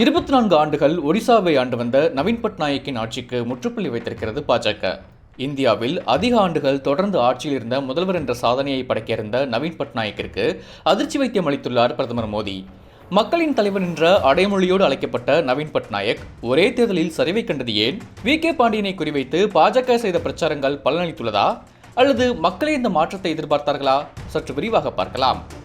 இருபத்தி நான்கு ஆண்டுகள் ஒடிசாவை ஆண்டு வந்த நவீன் பட்நாயக்கின் ஆட்சிக்கு முற்றுப்புள்ளி வைத்திருக்கிறது பாஜக. இந்தியாவில் அதிக ஆண்டுகள் தொடர்ந்து ஆட்சியில் இருந்த முதல்வர் என்ற சாதனையை படைக்கியிருந்த நவீன் பட்நாயக்கிற்கு அதிர்ச்சி வைத்தியம் அளித்துள்ளார் பிரதமர் மோடி. மக்களின் தலைவர் என்ற அடைமொழியோடு அழைக்கப்பட்ட நவீன் பட்நாயக் ஒரே தேர்தலில் சரிவை கண்டது ஏன்? வி. கே. பாண்டியனை குறிவைத்து பாஜக செய்த பிரச்சாரங்கள் பலனளித்துள்ளதா? அல்லது மக்களே இந்த மாற்றத்தை எதிர்பார்த்தார்களா? சற்று விரிவாக பார்க்கலாம்.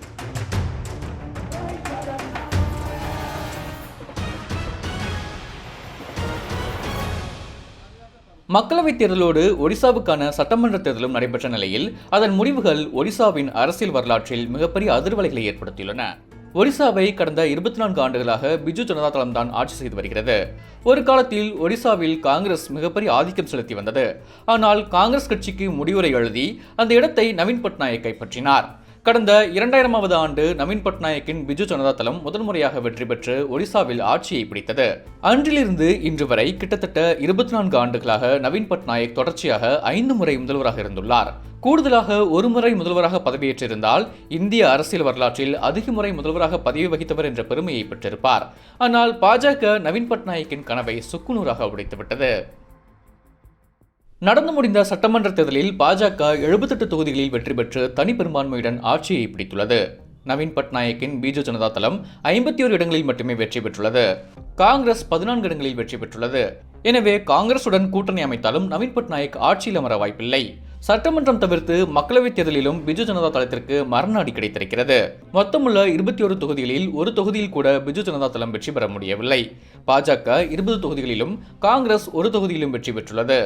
மக்களவைத் தேர்தலோடு ஒடிசாவுக்கான சட்டமன்ற தேர்தலும் நடைபெற்ற நிலையில் அதன் முடிவுகள் ஒடிசாவின் அரசியல் வரலாற்றில் மிகப்பெரிய அதிர்வலைகளை ஏற்படுத்தியுள்ளன. ஒடிசாவை கடந்த இருபத்தி நான்கு ஆண்டுகளாக பிஜு ஜனதா தளம் தான் ஆட்சி செய்து வருகிறது. ஒரு காலத்தில் ஒடிசாவில் காங்கிரஸ் மிகப்பெரிய ஆதிக்கம் செலுத்தி வந்தது. ஆனால் காங்கிரஸ் கட்சிக்கு முடிவுரை எழுதி அந்த இடத்தை நவீன் பட்நாயக் கைப்பற்றினார். கடந்த இரண்டாயிரமாவது ஆண்டு நவீன் பட்நாயக்கின் பிஜு ஜனதா தளம் முதல் முறையாக வெற்றி பெற்று ஒடிசாவில் ஆட்சியை பிடித்தது. அன்றிலிருந்து இன்று வரை கிட்டத்தட்ட இருபத்தி நான்கு ஆண்டுகளாக நவீன் பட்நாயக் தொடர்ச்சியாக ஐந்து முறை முதல்வராக இருந்துள்ளார். கூடுதலாக ஒரு முறை முதல்வராக பதவியேற்றிருந்தால் இந்திய அரசியல் வரலாற்றில் அதிக முறை முதல்வராக பதவி வகித்தவர் என்ற பெருமையை பெற்றிருப்பார். ஆனால் பாஜக நவீன் பட்நாயக்கின் கனவை சுக்குநூறாக உடைத்துவிட்டது. நடந்து முடிந்த சட்டமன்ற தேர்தலில் பாஜக எழுபத்தெட்டு தொகுதிகளில் வெற்றி பெற்று தனி பெரும்பான்மையுடன் ஆட்சியை பிடித்துள்ளது. நவீன் பட்நாயக்கின் பிஜு ஜனதா தளம் ஐம்பத்தி ஒரு இடங்களில் மட்டுமே வெற்றி பெற்றுள்ளது. காங்கிரஸ் பதினான்கு இடங்களில் வெற்றி பெற்றுள்ளது. எனவே காங்கிரசுடன் கூட்டணி அமைத்தாலும் நவீன் பட்நாயக் ஆட்சியில் அமர வாய்ப்பில்லை. சட்டமன்றம் தவிர்த்து மக்களவைத் தேர்தலிலும் பிஜு ஜனதா தளத்திற்கு மரணாடி கிடைத்திருக்கிறது. மொத்தமுள்ள இருபத்தி ஒரு தொகுதிகளில் ஒரு தொகுதியில் கூட பிஜு ஜனதா தளம் வெற்றி பெற முடியவில்லை. பாஜக இருபது தொகுதிகளிலும் காங்கிரஸ் ஒரு தொகுதியிலும் வெற்றி பெற்றுள்ளது.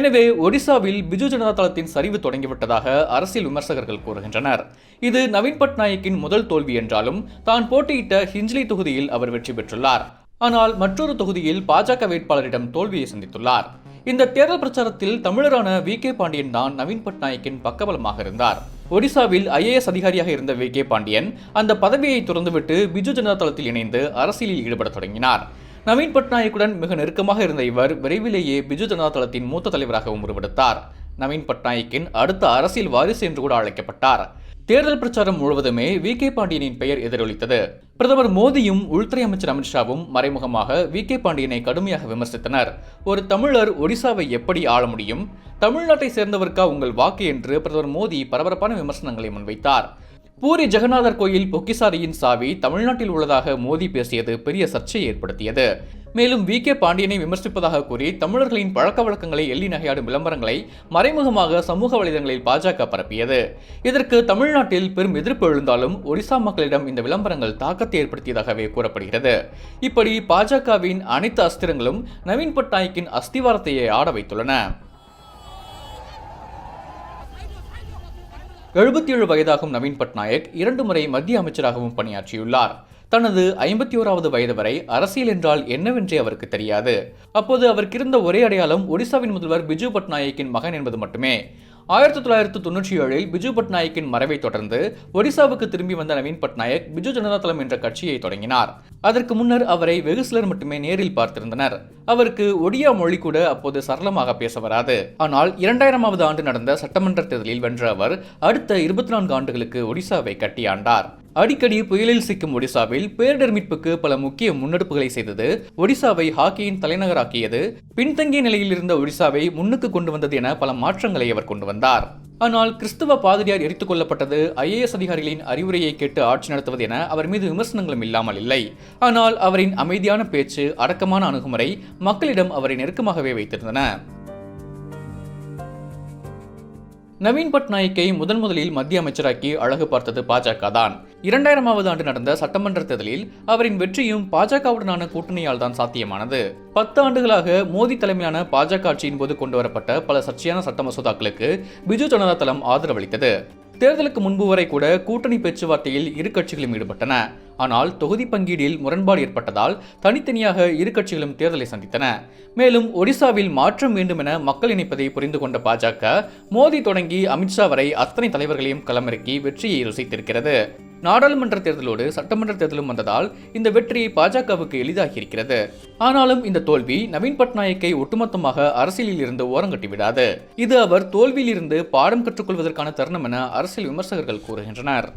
எனவே ஒடிசாவில் பிஜு ஜனதா தளத்தின் சரிவு தொடங்கிவிட்டதாக அரசியல் விமர்சகர்கள் கூறுகின்றனர். இது நவீன் பட்நாயக்கின் முதல் தோல்வி என்றாலும் தான் போட்டியிட்ட ஹிஞ்ச்லி தொகுதியில் அவர் வெற்றி பெற்றுள்ளார். ஆனால் மற்றொரு தொகுதியில் பாஜக வேட்பாளரிடம் தோல்வியை சந்தித்துள்ளார். இந்த தேர்தல் பிரச்சாரத்தில் தமிழரான வி கே பாண்டியன் தான் நவீன் பட்நாயக்கின் பக்கபலமாக இருந்தார். ஒடிசாவில் ஐஏஎஸ் அதிகாரியாக இருந்த வி கே பாண்டியன் அந்த பதவியை துறந்துவிட்டு பிஜு ஜனதா தளத்தில் இணைந்து அரசியலில் ஈடுபடத் தொடங்கினார். நவீன் பட்நாயக்குடன் மிக நெருக்கமாக இருந்த இவர் விரைவிலேயே பிஜு ஜனதா தளத்தின் மூத்த தலைவராகவும் உருவெடுத்தார். நவீன் பட்நாயக்கின் அடுத்த அரசியல் வாரிசு என்று கூட அழைக்கப்பட்டார். தேர்தல் பிரச்சாரம் முழுவதுமே வி கே பாண்டியனின் பெயர் எதிரொலித்தது. பிரதமர் மோடியும் உள்துறை அமைச்சர் அமித்ஷாவும் மறைமுகமாக வி கே பாண்டியனை கடுமையாக விமர்சித்தனர். ஒரு தமிழர் ஒடிசாவை எப்படி ஆள முடியும்? தமிழ்நாட்டை சேர்ந்தவர்க்கா உங்கள் வாக்கு என்று பிரதமர் மோடி பரபரப்பான விமர்சனங்களை முன்வைத்தார். பூரி ஜெகநாதர் கோயில் பொக்கிசாரியின் சாவி தமிழ்நாட்டில் உள்ளதாக மோடி பேசியது பெரிய சர்ச்சையை ஏற்படுத்தியது. மேலும் வி. கே. பாண்டியனை விமர்சிப்பதாக கூறி தமிழர்களின் பழக்க வழக்கங்களை எள்ளி நகையாடும் விளம்பரங்களை மறைமுகமாக சமூக வலைதளங்களில் பாஜக பரப்பியது. இதற்கு தமிழ்நாட்டில் பெரும் எதிர்ப்பு எழுந்தாலும் ஒடிசா மக்களிடம் இந்த விளம்பரங்கள் தாக்கத்தை ஏற்படுத்தியதாகவே கூறப்படுகிறது. இப்படி பாஜகவின் அனைத்து அஸ்திரங்களும் நவீன் பட்நாயக்கின் அஸ்திவாரத்தையே ஆட வைத்துள்ளன. எழுபத்தி ஏழு வயதாகும் நவீன் பட்நாயக் இரண்டு முறை மத்திய அமைச்சராகவும் பணியாற்றியுள்ளார். தனது ஐம்பத்தி ஓராவது வயது வரை அரசியல் என்றால் என்னவென்றே அவருக்கு தெரியாது. அப்போது அவருக்கு இருந்த ஒரே அடையாளம் ஒடிசாவின் முதல்வர் பிஜு பட்நாயக்கின் மகன் என்பது மட்டுமே. ஆயிரத்தி தொள்ளாயிரத்து தொன்னூற்றி ஏழில் பிஜு பட்நாயக்கின் மறைவை தொடர்ந்து ஒடிசாவுக்கு திரும்பி வந்த நவீன் பட்நாயக் பிஜு ஜனதா தளம் என்ற கட்சியை தொடங்கினார். அதற்கு முன்னர் அவரை வெகு சிலர் மட்டுமே நேரில் பார்த்திருந்தனர். அவருக்கு ஒடியா மொழி கூட அப்போது சரளமாக பேச வராது. ஆனால் இரண்டாயிரமாவது ஆண்டு நடந்த சட்டமன்ற தேர்தலில் வென்ற அவர் அடுத்த இருபத்தி நான்கு ஆண்டுகளுக்கு ஒடிசாவை கட்டியாண்டார். அடிக்கடி புயலில் சிக்கும் ஒடிசாவில் பேரிடர் மீட்புக்கு பல முக்கிய முன்னெடுப்புகளை செய்தது ஒடிசாவை ஹாக்கியின் தலைநகராக்கியது. பின்தங்கிய நிலையில் இருந்த ஒடிசாவை முன்னுக்கு கொண்டு வந்தது என பல மாற்றங்களை அவர் கொண்டு வந்தார். ஆனால் கிறிஸ்துவ பாதிரியார் எரித்துக் கொல்லப்பட்டது ஐஏஎஸ் அதிகாரிகளின் அறிவுரையை கேட்டு ஆட்சி நடத்துவது என அவர் மீது விமர்சனங்களும் இல்லாமல் இல்லை. ஆனால் அவரின் அமைதியான பேச்சு அடக்கமான அணுகுமுறை மக்களிடம் அவரை நெருக்கமாகவே வைத்திருந்தன. நவீன் பட்நாயக்கை முதன் முதலில் மத்திய அமைச்சராக்கி அழகு பார்த்தது பாஜக தான். இரண்டாயிரமாவது ஆண்டு நடந்த சட்டமன்ற தேர்தலில் அவரின் வெற்றியும் பாஜகவுடனான கூட்டணியால் தான் சாத்தியமானது. பத்து ஆண்டுகளாக மோடி தலைமையிலான பாஜக ஆட்சியின் போது கொண்டு வரப்பட்ட பல சர்ச்சையான சட்ட மசோதாக்களுக்கு பிஜு ஜனதா தளம் ஆதரவளித்தது. தேர்தலுக்கு முன்பு வரை கூட கூட்டணி பேச்சுவார்த்தையில் இரு கட்சிகளும் ஈடுபட்டன. ஆனால் தொகுதி பங்கீடில் முரண்பாடு ஏற்பட்டதால் தனித்தனியாக இரு கட்சிகளும் தேர்தலை சந்தித்தன. மேலும் ஒடிசாவில் மாற்றம் வேண்டும் என மக்கள் இணைப்பதை புரிந்து கொண்ட பாஜக மோடி தொடங்கி அமித்ஷா வரை அத்தனை தலைவர்களையும் களமிறக்கி வெற்றியை ருசித்திருக்கிறது. நாடாளுமன்ற தேர்தலோடு சட்டமன்ற தேர்தலும் வந்ததால் இந்த வெற்றியை பாஜகவுக்கு எளிதாகியிருக்கிறது. ஆனாலும் இந்த தோல்வி நவீன் பட்நாயக்கை ஒட்டுமொத்தமாக அரசியலில் இருந்து ஓரங்கட்டி விடாது. இது அவர் தோல்வியில் இருந்து பாடம் கற்றுக்கொள்வதற்கான தருணம் என அரசியல் விமர்சகர்கள் கூறுகின்றனர்.